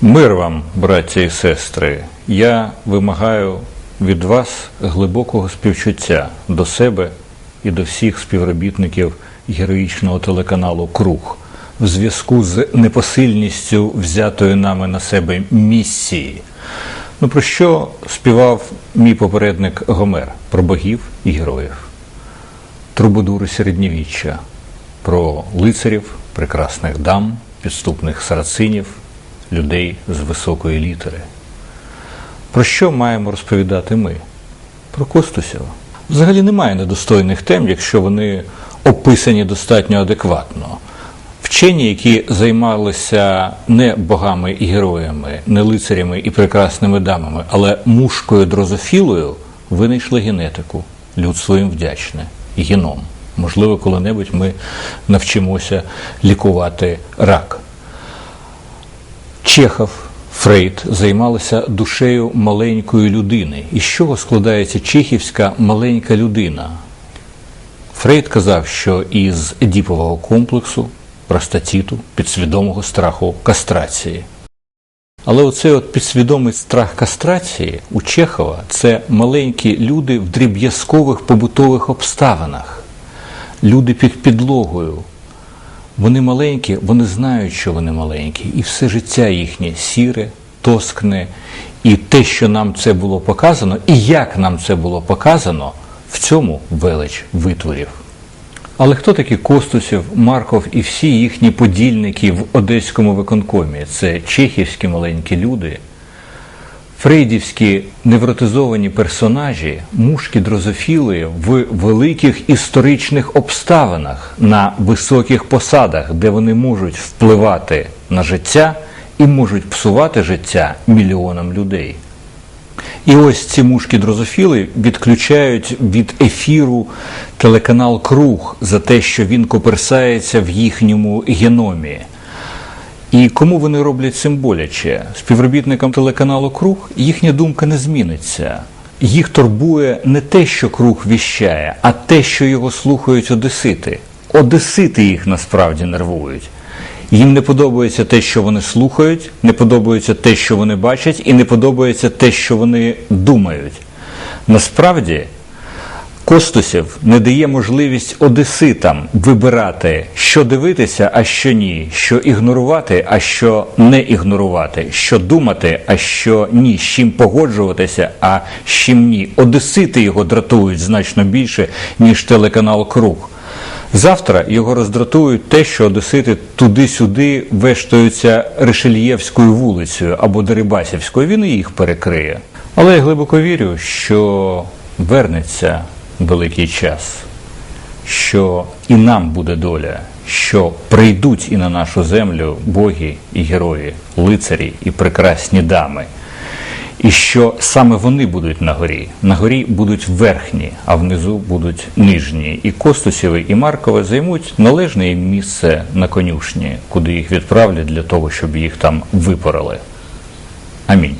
Мир вам, браття і сестри, я вимагаю від вас глибокого співчуття до себе і до всіх співробітників героїчного телеканалу Круг в зв'язку з непосильністю взятої нами на себе місії. Ну про що співав мій попередник Гомер? Про богів і героїв, трубодури середньовіччя, про лицарів, прекрасних дам, підступних сарацинів, людей з високої літери. Про що маємо розповідати ми? Про Костусєва. Взагалі немає недостойних тем, якщо вони описані достатньо адекватно. Вчені, які займалися не богами і героями, не лицарями і прекрасними дамами, але мушкою дрозофілою, винайшли генетику. Людство їм вдячне, геном. Можливо, коли-небудь ми навчимося лікувати рак. Чехов, Фрейд займалися душею маленької людини. Із чого складається чехівська маленька людина? Фрейд казав, що із едіпового комплексу, простатіту, підсвідомого страху кастрації. Але оцей от підсвідомий страх кастрації у Чехова це маленькі люди в дріб'язкових побутових обставинах, люди під підлогою. Вони маленькі, вони знають, що вони маленькі, і все життя їхнє сіре, тоскне, і те, що нам це було показано, і як нам це було показано, в цьому велич витворів. Але хто такі Костусів, Марков і всі їхні подільники в Одеському виконкомі? Це чехівські маленькі люди, фрейдівські невротизовані персонажі, мушки дрозофіли в великих історичних обставинах на високих посадах, де вони можуть впливати на життя і можуть псувати життя мільйонам людей. І ось ці мушки дрозофіли відключають від ефіру телеканал Круг за те, що він коперсається в їхньому геномі. І кому вони роблять цим боляче? Співробітникам телеканалу Круг їхня думка не зміниться. Їх турбує не те, що круг віщає, а те, що його слухають одесити. Одесити їх насправді нервують. Їм не подобається те, що вони слухають, не подобається те, що вони бачать, і не подобається те, що вони думають. Насправді, Костусів не дає можливість одеситам вибирати, що дивитися, а що ні, що ігнорувати, а що не ігнорувати, що думати, а що ні, з чим погоджуватися, а з чим ні. Одесити його дратують значно більше, ніж телеканал Круг. Завтра його роздратують те, що одесити туди-сюди вештаються Решельєвською вулицею або Дерибасівською. Він і їх перекриє. Але я глибоко вірю, що вернеться великий час, що і нам буде доля, що прийдуть і на нашу землю боги і герої, лицарі і прекрасні дами. І що саме вони будуть на горі. На горі будуть верхні, а внизу будуть нижні. І Костусєви, і Маркове займуть належне їм місце на конюшні, куди їх відправлять для того, щоб їх там випорали. Амінь.